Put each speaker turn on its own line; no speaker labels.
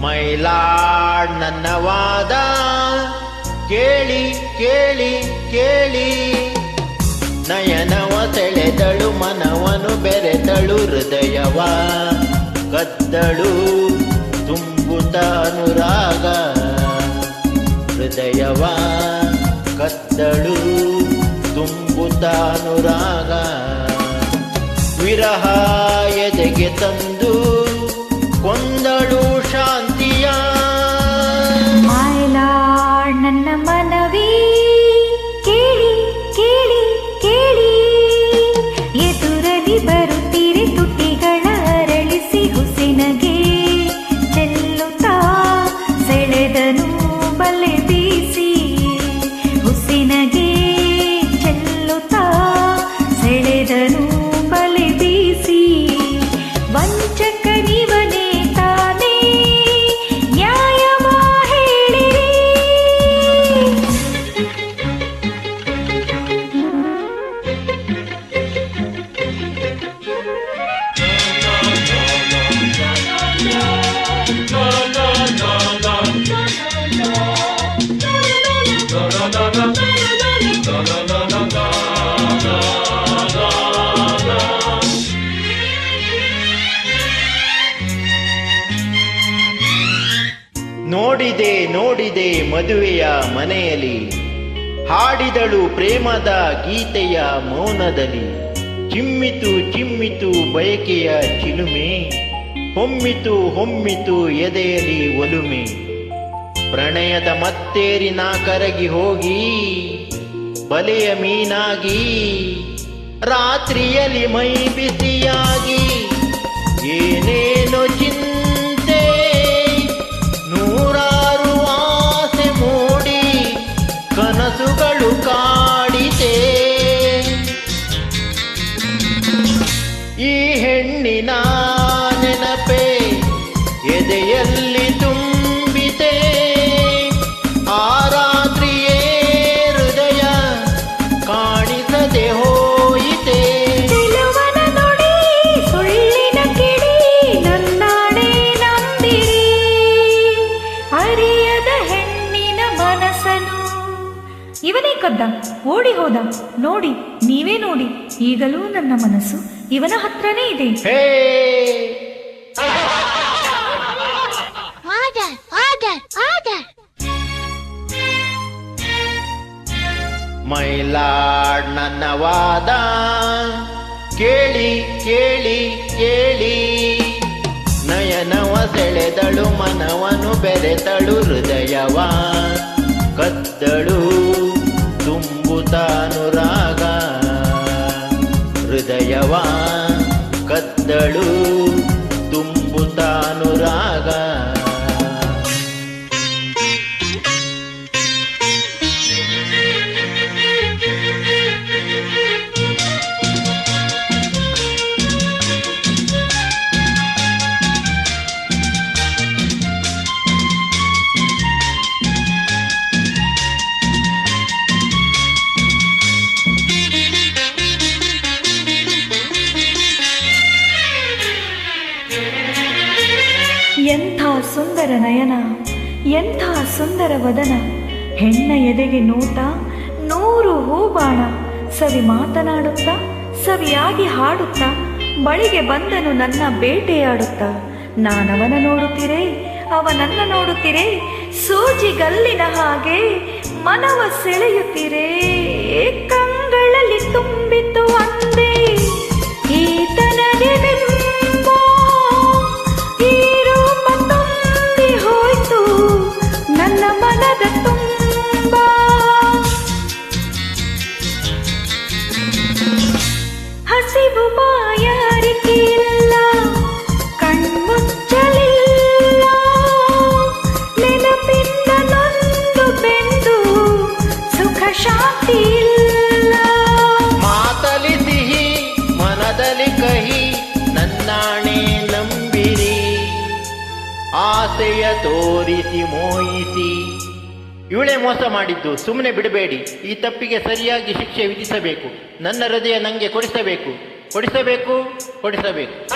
My lord ನನ್ನ ವಾದ. ಕೇಳಿ ಕೇಳಿ ಕೇಳಿ. ನಯನವ ಸೆಳೆದಳು, ಮನವನು ಬೆರೆತಳು, ಹೃದಯವ ಕದ್ದಳು, ತುಂಬುತ ಅನುರಾಗ. ಹೃದಯವ ಕದ್ದಳು, ತುಂಬುತ ಅನುರಾಗ. ವಿರಹ ಎದೆಗೆ ತಂದು ಕೊಂದಳು ಶಾಂತಿಯ
ಸೆಳೆದನು
ನೋಡಿದೆ ನೋಡಿದೆ ಮದುವೆಯ ಮನೆಯಲ್ಲಿ. ಹಾಡಿದಳು ಪ್ರೇಮದ ಗೀತೆಯ ಮೌನದಲ್ಲಿ. ಚಿಮ್ಮಿತು ಚಿಮ್ಮಿತು ಬಯಕೆಯ ಚಿಲುಮೆ. ಹೊಮ್ಮಿತು ಹೊಮ್ಮಿತು ಎದೆಯಲಿ ಒಲುಮೆ. ಪ್ರಣಯದ ಮತ್ತೇರಿ ನಾ ಕರಗಿ ಹೋಗಿ, ಬಲೆಯ ಮೀನಾಗಿ, ರಾತ್ರಿಯಲ್ಲಿ ಮೈ ಬಿಸಿಯಾಗಿ, ಏನೇನೋ ಹೆಣ್ಣಿನ ನೆನಪೆ ಎದೆಯಲ್ಲಿ ತುಂಬಿತೆ? ಆ ರಾತ್ರಿಯೇ ಹೃದಯ ಕಾಣಿಸದೆ ಹೋಯಿತೆ?
ನೋಡಿ, ಸುಳ್ಳಿನ ಕಿಡಿ ನನ್ನಾಡೆ ನಂಬಿರಿ. ಅರಿಯದ ಹೆಣ್ಣಿನ ಮನಸ್ಸನು ಇವನೇ ಕದ್ದ, ಓಡಿ ಹೋದ, ನೋಡಿ, ನೀವೇ ನೋಡಿ, ಈಗಲೂ ನನ್ನ ಮನಸ್ಸು ಇವನ ಹತ್ರನೇ ಇದೆ.
ಮೈಲಾಡ್ ನನ್ನ ವಾದ. ಕೇಳಿ ಕೇಳಿ ಕೇಳಿ. ನಯನವ ಸೆಳೆದಳು ಮನವನು ಬೆರೆತಳು ಹೃದಯವ ಕದ್ದಳು. ತುಂಬುತ್ತಾನುರಾಗ
ಸುಂದರ ನಯನ, ಎಂಥ ಸುಂದರ ವದನ. ಹೆಣ್ಣ ಎದೆಗೆ ನೋಟ, ನೂರು ಹೂಬಾಣ. ಸವಿ ಮಾತನಾಡುತ್ತಾ, ಸವಿಯಾಗಿ ಹಾಡುತ್ತಾ, ಬಳಿಗೆ ಬಂದನು ನನ್ನ ಬೇಟೆಯಾಡುತ್ತಾ. ನಾನವನ ನೋಡುತ್ತಿರೇ ಅವನನ್ನ ಸೂಜಿ ಗಲ್ಲಿನ ಹಾಗೆ ಮನವ ಸೆಳೆಯುತ್ತಿರೇ. ಕಂಗಳಲ್ಲಿ ತುಂಬಿತು ಅಂದೇ
ಆಸೆಯ ತೋರಿಸಿ ಮೋಹಿಸಿ. ಇವಳೇ ಮೋಸ ಮಾಡಿದ್ದು ಸುಮ್ಮನೆ ಬಿಡಬೇಡಿ. ಈ ತಪ್ಪಿಗೆ ಸರಿಯಾಗಿ ಶಿಕ್ಷೆ ವಿಧಿಸಬೇಕು. ನನ್ನ ಹೃದಯ ನಂಗೆ ಕೊಡಿಸಬೇಕು. ಕೊಡಿಸಬೇಕು? ಕೊಡಿಸಬೇಕು.